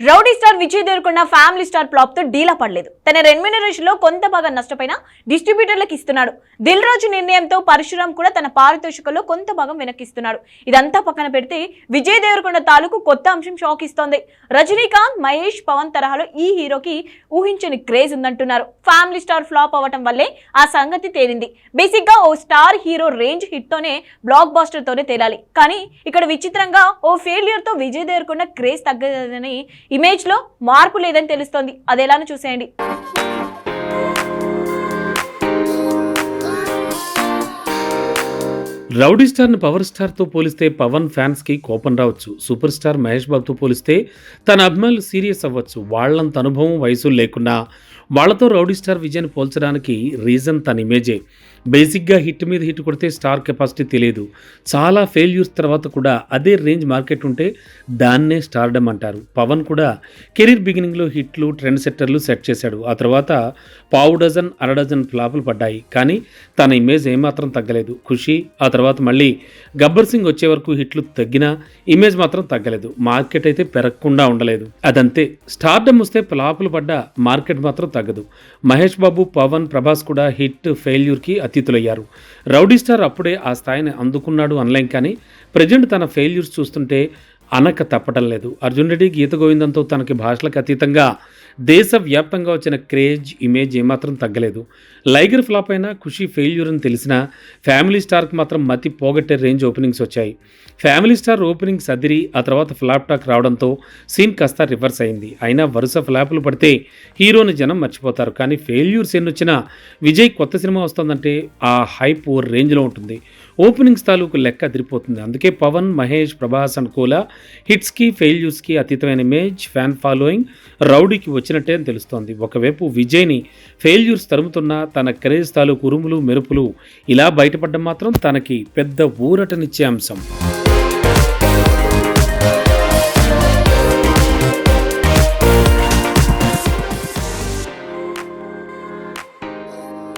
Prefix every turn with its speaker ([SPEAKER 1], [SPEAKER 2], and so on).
[SPEAKER 1] Rowdy star Vijay Deverakonda family star ఫ్లాప్తో డీలా పడలేదు. తన రెమ్యూనరేషన్లో కొంత భాగం నష్టపోయిన డిస్ట్రిబ్యూటర్లకు ఇస్తున్నాడు. దిల్ రాజు నిర్ణయంతో పరశురామ్ కూడా తన పారితోషికంలో కొంత భాగం వెనక్కిస్తున్నాడు. ఇదంతా పక్కన పెడితే విజయ్ దేవరకొండ తాలూకు కొత్త అంశం షాక్ ఇస్తోంది. రజనీకాంత్ మహేష్ పవన్ తరహాలో ఈ హీరోకి ఊహించని క్రేజ్ ఉందంటున్నారు. ఫ్యామిలీ స్టార్ ఫ్లాప్ అవ్వటం వల్లే ఆ సంగతి తేలింది. బేసిక్గా ఓ స్టార్ హీరో రేంజ్ హిట్ తోనే బ్లాక్ బాస్టర్ తోనే తేలాలి. కానీ ఇక్కడ విచిత్రంగా ఓ ఫెయిల్యూర్తో విజయ్ దేవరకొండ క్రేజ్ తగ్గదని ఇమేజ్లో మార్పు లేదని తెలుస్తోంది. అదెలానో చూసేయండి.
[SPEAKER 2] రౌడీ స్టార్ని పవర్ స్టార్తో పోలిస్తే పవన్ ఫ్యాన్స్కి కోపం రావచ్చు. సూపర్ స్టార్ మహేష్ బాబుతో పోలిస్తే తన అభిమానులు సీరియస్ అవ్వచ్చు. వాళ్ళంత అనుభవం వయసు లేకున్నా వాళ్ళతో రౌడీ స్టార్ విజయ్ని పోల్చడానికి రీజన్ తన ఇమేజే. బేసిక్గా హిట్ మీద హిట్ కొడితే స్టార్ కెపాసిటీ తెలియదు. చాలా ఫెయిల్యూర్స్ తర్వాత కూడా అదే రేంజ్ మార్కెట్ ఉంటే దాన్నే స్టార్డమ్ అంటారు. పవన్ కూడా కెరీర్ బిగినింగ్లో హిట్లు ట్రెండ్ సెట్టర్లు సెట్ చేశాడు. ఆ తర్వాత పావు డజన్ అర డజన్ ఫ్లాపులు పడ్డాయి. కానీ తన ఇమేజ్ ఏమాత్రం తగ్గలేదు. ఖుషి ఆ తర్వాత మళ్ళీ గబ్బర్ సింగ్ వచ్చే వరకు హిట్లు తగ్గినా ఇమేజ్ మాత్రం తగ్గలేదు. మార్కెట్ అయితే పెరగకుండా ఉండలేదు. అదంతే. స్టార్డమ్ వస్తే ఫ్లాపులు పడ్డ మార్కెట్ మాత్రం తగ్గదు. మహేష్ బాబు పవన్ ప్రభాస్ కూడా హిట్ ఫెయిల్యూర్కి అతీతులయ్యారు. రౌడీ స్టార్ అప్పుడే ఆ స్థాయిని అందుకున్నాడు అనలేం కానీ ప్రజెంట్ తన ఫెయిల్యూర్స్ చూస్తుంటే అనక తప్పటం లేదు. అర్జున్ రెడ్డి గీత గోవిందంతో తనకి భాషలకు అతీతంగా దేశవ్యాప్తంగా వచ్చిన క్రేజ్ ఇమేజ్ ఏమాత్రం తగ్గలేదు. లైగర్ ఫ్లాప్ అయినా ఖుషి ఫెయిల్యూర్ అని తెలిసినా ఫ్యామిలీ స్టార్కి మాత్రం మతి పోగొట్టే రేంజ్ ఓపెనింగ్స్ వచ్చాయి. ఫ్యామిలీ స్టార్ ఓపెనింగ్స్ అదిరి ఆ తర్వాత ఫ్లాప్ టాక్ రావడంతో సీన్ కాస్త రివర్స్ అయింది. అయినా వరుస ఫ్లాపులు పడితే హీరోని జనం మర్చిపోతారు. కానీ ఫెయిల్యూర్స్ సీన్ వచ్చిన విజయ్ కొత్త సినిమా వస్తుందంటే ఆ హైప్ ఓ రేంజ్లో ఉంటుంది. ఓపెనింగ్స్ తాలూకు లెక్క అదిరిపోతుంది. అందుకే పవన్ మహేష్ ప్రభాస్ అండ్ కోలా హిట్స్కి ఫెయిల్యూర్స్కి అతీతమైన ఇమేజ్ ఫ్యాన్ ఫాలోయింగ్ రౌడీకి వచ్చినట్టే అని తెలుస్తోంది. ఒకవైపు విజయ్ని ఫెయిల్యూర్స్ తరుముతున్న తన క్రేజ్ తాలూకు ఉరుములు మెరుపులు ఇలా బయటపడడం మాత్రం తనకి పెద్ద ఊరటనిచ్చే అంశం.